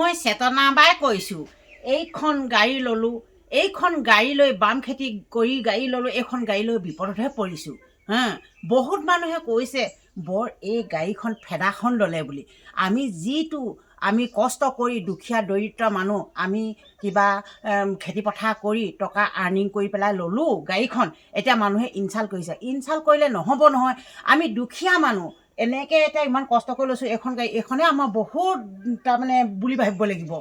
মই চেতনা বাই কৈছোঁ এইখন গাড়ী ল'লোঁ এইখন গাড়ী লৈ বাম খেতি কৰি গাড়ী ল'লোঁ এইখন গাড়ী লৈ বিপদতহে পৰিছোঁ হা? বহুত মানুহে কৈছে বৰ এই গাড়ীখন ফেদাখন ল'লে বুলি। আমি যিটো আমি কষ্ট কৰি দুখীয়া দৰিদ্ৰ মানুহ আমি কিবা এম, খেতি পথাৰ কৰি টকা আৰ্নিং কৰি পেলাই ল'লোঁ গাড়ীখন এতিয়া মানুহে ইনচাল্ট কৰিছে। ইনচাল্ট কৰিলে নহ'ব নহয়। আমি দুখীয়া মানুহ এনেকৈ এতিয়া ইমান কষ্ট কৰি লৈছোঁ এইখন গাড়ী এইখনে আমাৰ বহুত তাৰমানে বুলি ভাবিব লাগিব।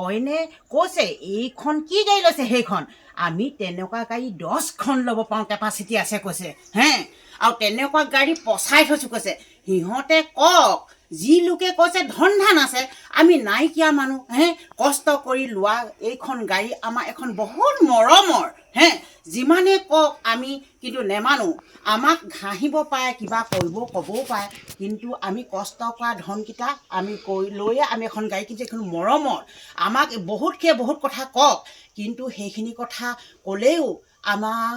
অইনে কৈছে, এইখন কি গাড়ী লৈছে সেইখন? আমি তেনেকুৱা গাড়ী দহখন ল'ব পাৰোঁ কেপাচিটি আছে কৈছে। হে? আৰু তেনেকুৱা গাড়ী পচাই থৈছোঁ কৈছে। সিহঁতে কওক, যি লোকে কৈছে ধন ধান আছে, আমি নাইকিয়া মানুহ, হে? কষ্ট কৰি লোৱা এইখন গাড়ী আমাৰ এখন বহুত মৰমৰ, হে? যিমানে কওক আমি কিন্তু নেমানো, আমাক ঘাঁহিব পাৰে, কিবা কৰিব ক'বও পাৰে, কিন্তু আমি কষ্ট কৰা ধনকেইটা আমি কৰি লৈয়ে আমি এখন গাড়ী কিনিছোঁ এখন মৰমৰ, আমাক বহুতকে বহুত কথা কওক, কিন্তু সেইখিনি কথা ক'লেও আমাৰ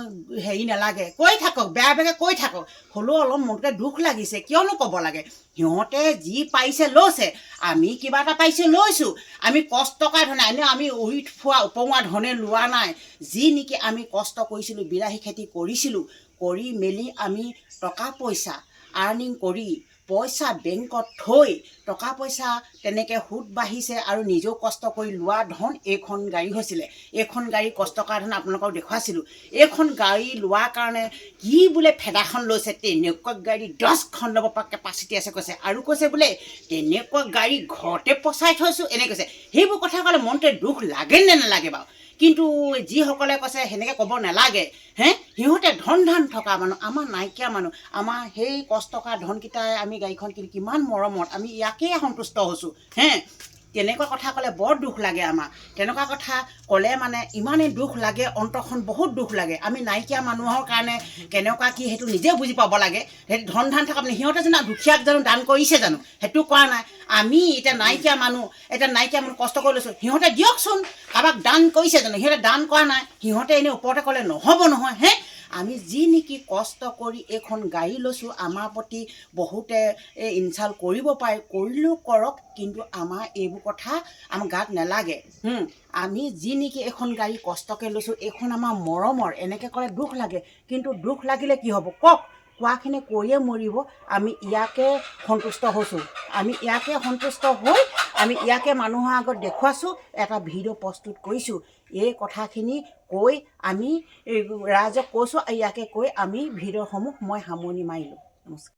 হেৰি নালাগে। কৈ থাকক, বেয়া বেয়াকৈ কৈ থাকক। হ'লেও অলপ মনটোতে দুখ লাগিছে, কিয়নো ক'ব লাগে, সিহঁতে যি পাৰিছে লৈছে, আমি কিবা এটা পাৰিছোঁ, লৈছোঁ। আমি কষ্ট কৰা ধৰণে এনেও আমি উৰি ফুৰা উপঙা ধৰণে লোৱা নাই। যি নেকি আমি কষ্ট কৰিছিলোঁ, বিলাহী খেতি কৰিছিলোঁ, কৰি মেলি আমি টকা পইচা আৰ্নিং কৰি পইচা বেংকত থৈ টকা পইচা তেনেকৈ সুত বাঢ়িছে আৰু নিজেও কষ্ট কৰি লোৱা ধন এইখন গাড়ী হৈছিলে। এইখন গাড়ী কষ্ট কৰা ধন আপোনালোকক দেখুৱাইছিলোঁ। এইখন গাড়ী লোৱাৰ কাৰণে কি বোলে ফেদাখন লৈছে, তেনেকুৱা গাড়ী দহখন ল'ব পৰা কেপাচিটি আছে কৈছে। আৰু কৈছে বোলে, তেনেকুৱা গাড়ী ঘৰতে পচাই থৈছোঁ এনে কৈছে। সেইবোৰ কথা ক'লে মনটোৱে দুখ লাগে নে নালাগে বাৰু? কিন্তু যিসকলে কৈছে, সেনেকৈ ক'ব নালাগে। হে? সিহঁতে ধন ধান থকা মানুহ, আমাৰ নাইকিয়া মানুহ। আমাৰ সেই কষ্ট কৰা ধনকেইটাই আমি গাড়ীখন কিনি কিমান মৰমত আমি ইয়াকেই সন্তুষ্ট হৈছোঁ। হে? তেনেকুৱা কথা ক'লে বৰ দুখ লাগে আমাৰ। তেনেকুৱা কথা ক'লে মানে ইমানেই দুখ লাগে, অন্তৰখন বহুত দুখ লাগে। আমি নাইকিয়া মানুহৰ কাৰণে কেনেকুৱা কি সেইটো নিজে বুজি পাব লাগে। সেইটো ধন ধান থকা মানে সিহঁতে জানো দুখীয়াক জানো দান কৰিছে জানো? সেইটো কৰা নাই। আমি এতিয়া নাইকিয়া মানুহ, এতিয়া নাইকিয়া মানুহ কষ্ট কৰি লৈছোঁ। সিহঁতে দিয়কচোন। কাৰোবাক দান কৰিছে জানো? সিহঁতে দান কৰা নাই। সিহঁতে এনেই ওপৰতে ক'লে নহ'ব নহয়, হে? আমি যি নেকি কষ্ট কৰি এইখন গাড়ী লৈছোঁ, আমাৰ প্ৰতি বহুতে ইনচাল্ট কৰিব পাৰে কৰিলেও কৰক, কিন্তু আমাৰ এইবোৰ কথা আমাৰ গাত নালাগে। আমি যি নেকি এইখন গাড়ী কষ্টকৈ লৈছোঁ, এইখন আমাৰ মৰমৰ, এনেকৈ ক'লে দুখ লাগে, কিন্তু দুখ লাগিলে কি হ'ব? কওক। কোৱাখিনি কৈয়ে মৰিব, আমি ইয়াকে সন্তুষ্ট হৈছোঁ। আমি ইয়াকে সন্তুষ্ট হৈ আমি ইয়াকে মানুহৰ আগত দেখুৱাইছোঁ, এটা ভিডিঅ' প্ৰস্তুত কৰিছোঁ। এই কথাখিনি কৈ আমি ৰাইজক কৈছোঁ, ইয়াকে কৈ আমি ভিডিঅ'সমূহ মই সামৰণি মাৰিলোঁ। নমস্কাৰ।